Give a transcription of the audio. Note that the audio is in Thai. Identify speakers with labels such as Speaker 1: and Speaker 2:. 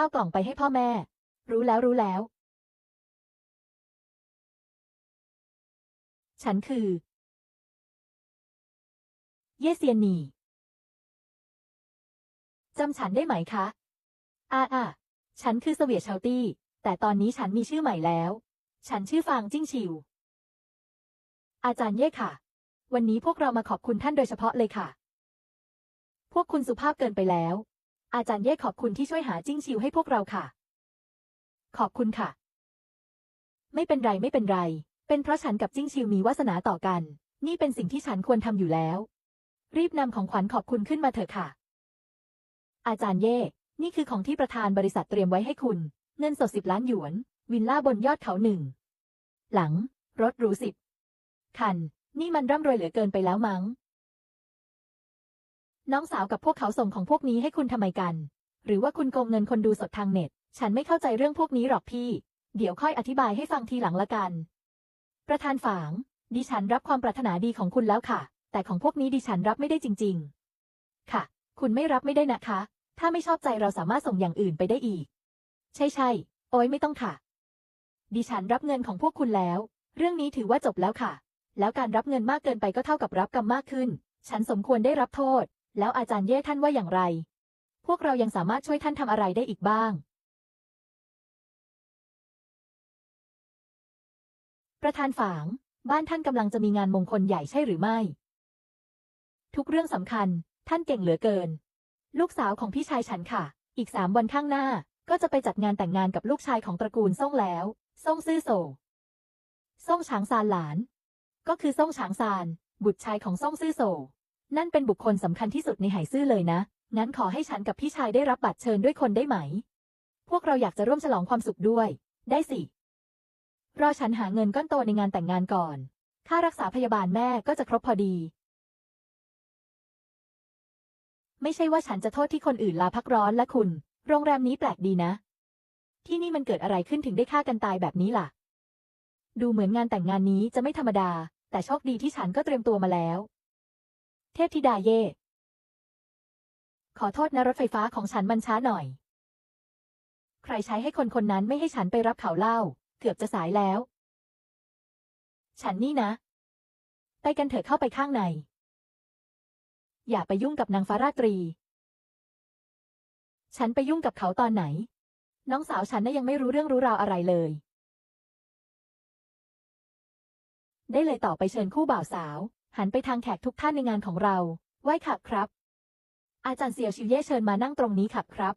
Speaker 1: ข้าวกล่องไปให้พ่อแม่ รู้แล้วรู้แล้ว ฉันคือ เยเซียนนีจำฉันได้ไหมคะอาอาฉันคือเสวียชาตี้ แต่ตอนนี้ฉันมีชื่อใหม่แล้ว ฉันชื่อฟางจิ้งชิว อาจารย์เย่ค่ะ วันนี้พวกเรามาขอบคุณท่านโดยเฉพาะเลยค่ะ พวกคุณสุภาพเกินไปแล้ว อาจารย์เย่ขอบคุณที่ช่วยหาจิ้งชิวให้พวกเราค่ะ ขอบคุณค่ะ ไม่เป็นไรไม่เป็นไร เป็นเพราะฉันกับจิ้งชิวมีวาสนาต่อกัน นี่เป็นสิ่งที่ฉันควรทำอยู่แล้ว รีบนำของขวัญขอบคุณขึ้นมาเถอะค่ะ อาจารย์เย่ นี่คือของที่ประธานบริษัทเตรียมไว้ให้คุณ เงินสดสิบล้านหยวน วิลล่าบนยอดเขาหนึ่ง หลัง รถหรูสิบคัน นี่มันร่ำรวยเหลือเกินไปแล้วมั้ง น้องสาวกับพวกเขาส่งของพวกนี้ให้คุณทำไมกัน หรือว่าคุณโกงเงินคนดูสดทางเน็ต ฉันไม่เข้าใจเรื่องพวกนี้หรอกพี่ เดี๋ยวค่อยอธิบายให้ฟังทีหลังละกัน ประธานฝาง ดิฉันรับความปรารถนาดีของคุณแล้วค่ะ แต่ของพวกนี้ดิฉันรับไม่ได้จริง ๆ ค่ะ คุณไม่รับไม่ได้นะคะ ถ้าไม่ชอบใจเราสามารถส่งอย่างอื่นไปได้อีก ใช่ใช่โอ้ยไม่ต้องค่ะ ดิฉันรับเงินของพวกคุณแล้ว เรื่องนี้ถือว่าจบแล้วค่ะ แล้วการรับเงินมากเกินไปก็เท่ากับรับกรรมมากขึ้น ฉันสมควรได้รับโทษ แล้วอาจารย์เย่ท่านว่าอย่างไร พวกเรายังสามารถช่วยท่านทำอะไรได้อีกบ้าง ประธานฝาง บ้านท่านกำลังจะมีงานมงคลใหญ่ใช่หรือไม่ ทุกเรื่องสำคัญ ท่านเก่งเหลือเกิน ลูกสาวของพี่ชายฉันค่ะ อีกสามวันข้างหน้าก็จะไปจัดงานแต่งงานกับลูกชายของตระกูลซ่งแล้วซ่งซื่อโซซ่งฉางซานหลาน ก็คือซ่งฉางซาน บุตรชายของซ่งซื่อโซ นั่นเป็นบุคคลสำคัญที่สุดในไหซื่อเลยนะ งั้นขอให้ฉันกับพี่ชายได้รับบัตรเชิญด้วยคนได้ไหม พวกเราอยากจะร่วมฉลองความสุขด้วย ได้สิ รอฉันหาเงินก้อนโตในงานแต่งงานก่อน ค่ารักษาพยาบาลแม่ก็จะครบพอดี ไม่ใช่ว่าฉันจะโทษที่คนอื่นลาพักร้อนและคุณ โรงแรมนี้แปลกดีนะ ที่นี่มันเกิดอะไรขึ้นถึงได้ฆ่ากันตายแบบนี้ล่ะ ดูเหมือนงานแต่งงานนี้จะไม่ธรรมดา แต่โชคดีที่ฉันก็เตรียมตัวมาแล้ว เทพธิดาเย่ ขอโทษนะรถไฟฟ้าของฉันมันช้าหน่อย ใครใช้ให้คนคนนั้นไม่ให้ฉันไปรับข่าวเล่า เกือบจะสายแล้ว ฉันนี่นะ ไปกันเถอะเข้าไปข้างใน อย่าไปยุ่งกับนางฟ้าราตรี ฉันไปยุ่งกับเขาตอนไหน น้องสาวฉันน่ะยังไม่รู้เรื่องรู้ราวอะไรเลยได้เลยต่อไปเชิญคู่บ่าวสาว หันไปทางแขกทุกท่านในงานของเรา ไหว้ขับครับ อาจารย์เสี่ยวชิวเย่เชิญมานั่งตรงนี้ขับครับ